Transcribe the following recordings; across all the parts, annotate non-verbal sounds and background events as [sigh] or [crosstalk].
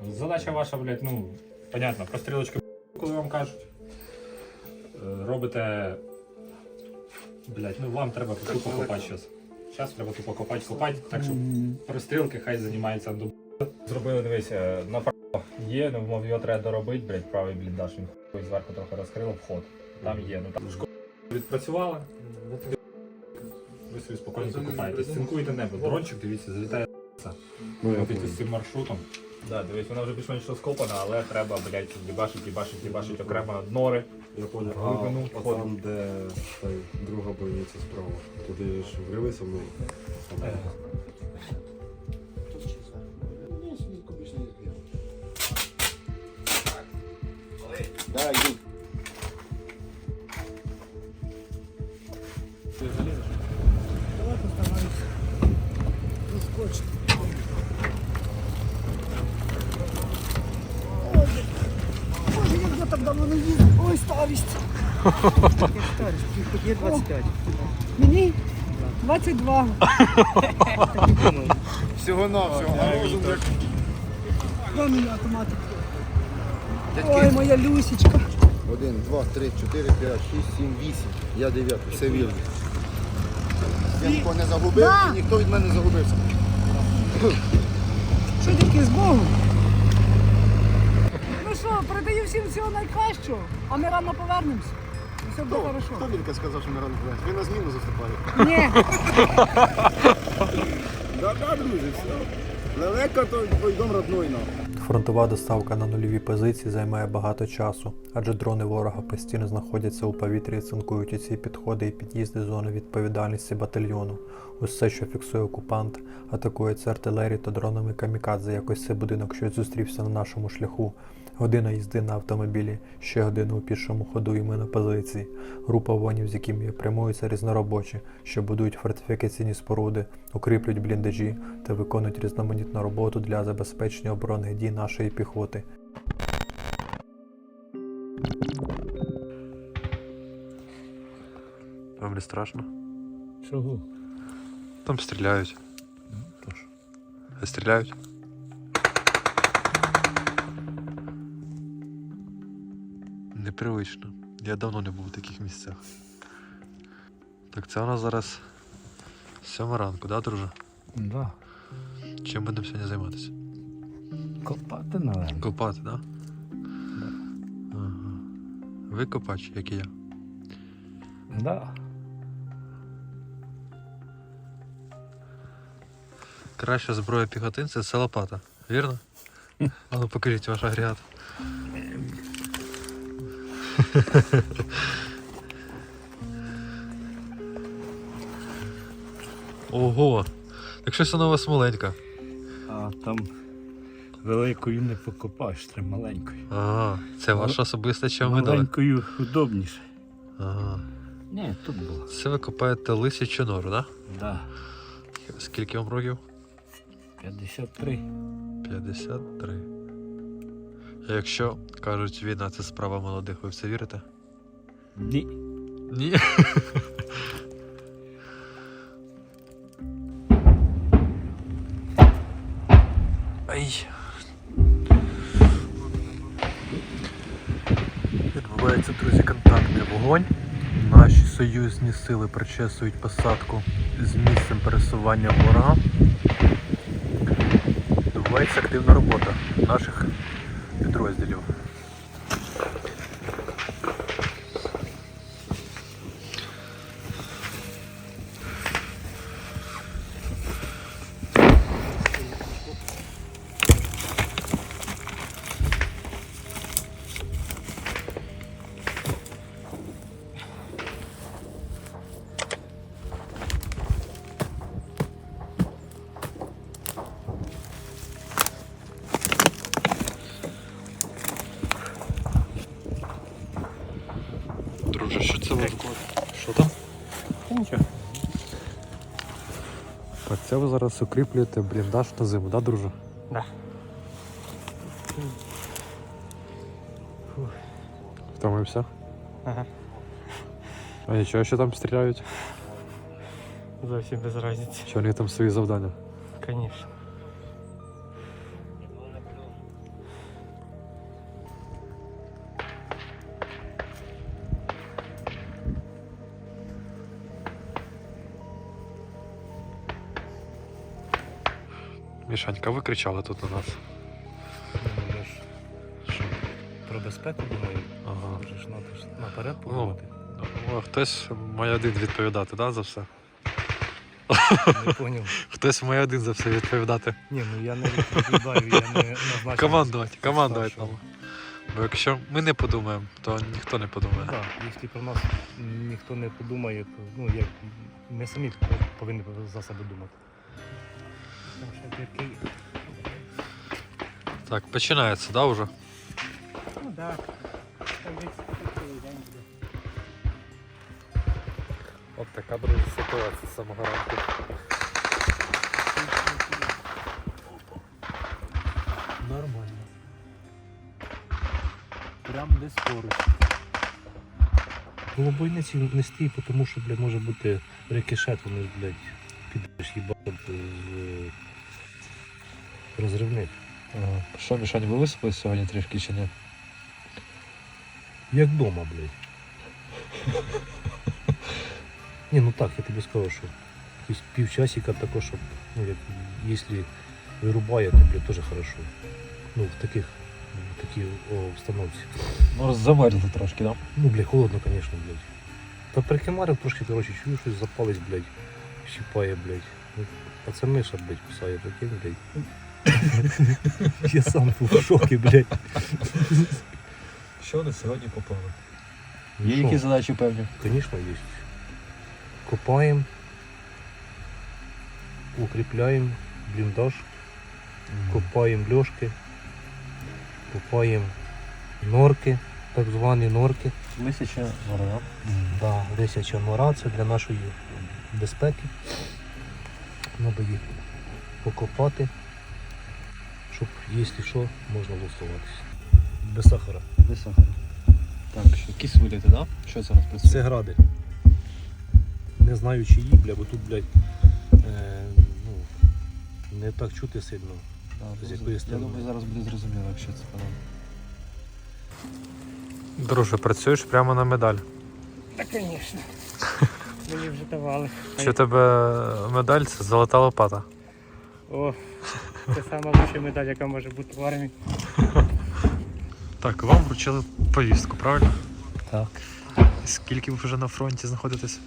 Задача ваша, блядь, ну, понятно, про стрілочки, коли вам кажуть. Е, Робите. Блядь, ну вам треба тупо копати зараз. Зараз треба тупо копати, копати, так що пристрілки хай займається до. Зробили, дивись, е, направо є, ну мов його треба доробити, блядь, правий бліндаж, він хуй зверху трохи розкрило вход. Там є, ну там школа відпрацювала. Ви собі спокійно покопаєте. Стінкуєте небо. Дрончик, дивіться, залітає. Ну, я з цим маршрутом. Да, дивись, вона вже більш-менш скопана, але треба, блядь, їбашить, їбашить, їбашить окремо нори. Я понял. а глибину входу. там, де та друга бойниця справа, туди ж врилися ми. Е, давно не їздив. Ой, старість. Старість? Є 25. Мені? 22. Всього на всього. А розум як Дай мені автоматику. Ой, моя Люсічка. один, два, три, чотири, п'ять, шість, сім, вісім. Я дев'ятий, все вірно. Я нікого не загубив Да. і ніхто від мене не загубився. Що тільки з Богом? Що, передаю всім всього найкращого, а ми рано повернемось. І Все буде Хто хорошо. Вілька сказав, що ми рано повернемось? Він на зміну заступає. Ні, [laughs] Да-да, друзі, все. Далеко то твій дом родной нам. Фронтова доставка на нульові позиції займає багато часу, адже дрони ворога постійно знаходяться у повітрі і цинкують усі підходи і під'їзди зони відповідальності батальйону. Усе, що фіксує окупант, атакується артилерією та дронами камікадзе. Якось цей будинок щось зустрівся на нашому шляху. Година їзди на автомобілі, ще година у пішому ходу і ми на позиції. Група вонів, з якими прямуються різноробочі, що будують фортифікаційні споруди, укріплюють бліндажі та виконують різноманітну роботу для забезпечення оборонних дій нашої піхоти. Вам не страшно? Чого? Там стріляють. Стріляють? Непривично. Я давно не був у таких місцях. Так це у нас зараз сьома ранку, да, друже? Да. Чим будемо сьогодні займатися? Копати надо. Копати, да? Ага. Ви копач, як і я. Да. Краща зброя піхотинця це лопата, вірно? [laughs] А ну покажіть ваш агрегат. [laughs] Ого! Так щось воно у вас маленька. А там великою не покопаєш, треба маленькою. Ага, це ваша особиста чим видали? Маленькою удобніше. Ага. Ні, тут було. Це ви копаєте лисячу нору, да? Да. Скільки вам років? 53. 53. Якщо кажуть, війна це справа молодих, ви в це вірите? Ні. Ні. [laughs] Ай. Відбувається, друзі, контактний вогонь. Наші союзні сили причесують посадку з місцем пересування ворога. Відбувається активна робота наших підрозділів. Друже, що це ви? Що там? Нічого. Так, це ви зараз укріплюєте бліндаж на зиму, да, друже? Да. Втомився? Ага. А нічого, що там стріляють? Зовсім без разниці. Чи вони там свої завдання? Звісно. Мішанька, ви кричали тут у нас. Ну, ж що, про безпеку думаю, Ага. ж наперед Ну, подумати. О, хтось має один відповідати, да, за все? Не поняв. [laughs] Хтось має один за все відповідати. Ні, ну я не відповідаю, я не назначив. Командувати, командувати нам. Бо якщо ми не подумаємо, то ніхто не подумає. Так, якщо про нас ніхто не подумає, то ну, як, ми самі повинні за себе думати. Так, починається, да, вже? Ну так. От така буде ситуація з самого ранку. Нормально. Прям десь поруч. Ну, бойниці не стій, тому що, блядь, може бути рикошет, вони, блядь, підеш їбати з е, розривник. Ага. Що, Мішань, ви висипались сьогодні трішки чи ні? Як вдома, блядь. Ні, ну так, я тобі скажу, що якісь півчасика також, щоб, ну, як, якщо вирубає, то, блядь, теж хорошо. Ну, в таких, в такій обстановці. Ну, замерзли трошки, да? Ну, блядь, холодно, конечно, блядь. Та прикимарив трошки, короче, чую, щось запалить, блядь, щипає, блядь. А це миша, блядь, кусає, прикинь, блядь. [laughs] Я сам був в шокі, блядь. Що на сьогодні по плану? Ну, Є що? якісь задачі певні? Конечно, есть. Копаем, укрепляем блиндаж, копаем лёжки, копаем норки, так звані норки. Лисяча гора. Да, лисяча нора це для нашої безпеки. Треба їх покопати, щоб, якщо що, можна лусуватися. Без сахара. Без сахара. Так, що, якісь виліти, да? Що зараз працює? Це гради. Не знаю чиї, бля, бо тут, блядь, е, ну, не так чути сильно. Да, З якої Я сторони? думаю, зараз буде зрозуміло, якщо це панам. Друже, працюєш прямо на медаль. Та, звісно. [laughs] Мені вже давали. Чи у тебе медаль це золота лопата? О, це сама лучша медаль, яка може бути в армії. [laughs] Так, вам вручили повістку, правильно? Так. Скільки ви вже на фронті знаходитесь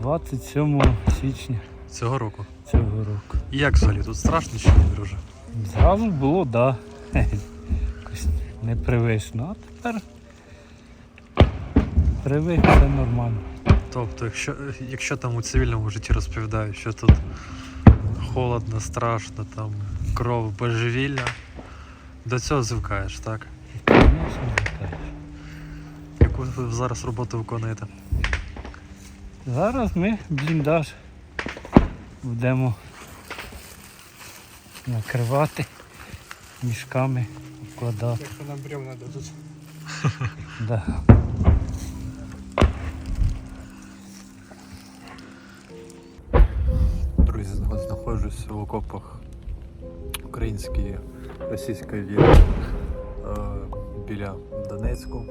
27 січня цього року? цього року. І як взагалі тут страшно чи ні, друже? Зразу було, так. Да. [laughs] Якось непривично. А тепер привик, все нормально. Тобто, якщо, якщо там у цивільному житті розповідають, що тут холодно, страшно, там кров, божевілля, до цього звикаєш, так? Яку ви зараз роботу виконуєте? Зараз ми бліндаж будемо накривати мішками, вкладати. Якщо нам бревна дадуть. [laughs] Да. Знаходжусь в окопах української російської війни е, біля Донецьку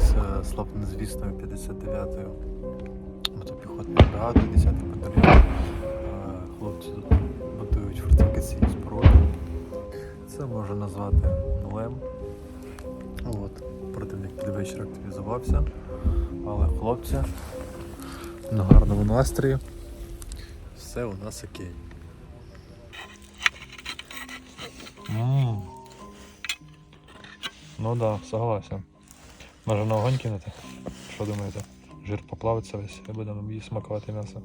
з славнозвісною 59-ю мотопіхотною бригадою, 10-й батальйон. Е, Хлопці тут будують фортифікаційні споруди. Це можна назвати нулем. От. Противник під вечір активізувався, але хлопці на гарному настрої все у нас окей. Ну да, согласен. Може на огонь кинути? Що думаєте? Жир поплавиться весь і будемо їй смакувати м'ясо.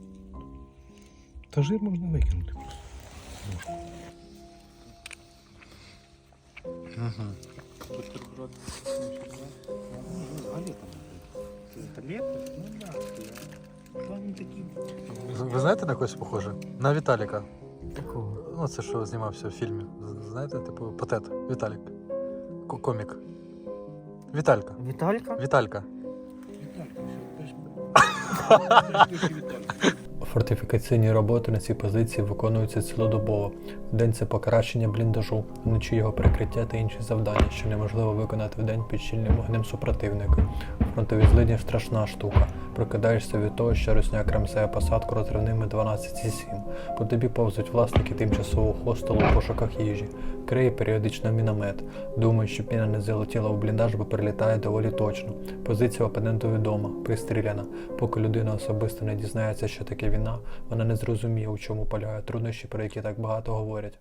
Та жир можна викинути. Ви, ви знаєте на когось похоже? На Віталіка. Такого. Ну, це що знімався в фільмі. Знаєте, типу, Патет. Віталік. Ко- Комік. Віталька. Віталька? Віталька. Фортифікаційні роботи на цій позиції виконуються цілодобово. Вдень це покращення бліндажу, вночі його прикриття та інші завдання, що неможливо виконати вдень під щільним вогнем супротивника. Фронтові злидні страшна штука. Прокидаєшся від того, що русня кремсає посадку розривними 12,7. По тобі повзуть власники тимчасового хостелу у пошуках їжі. Криє періодично міномет. Думають, що піна не залетіла в бліндаж, бо прилітає доволі точно. Позиція опоненту відома, пристріляна. Поки людина особисто не дізнається, що таке війна, вона не зрозуміє, у чому полягають труднощі, про які так багато говорять.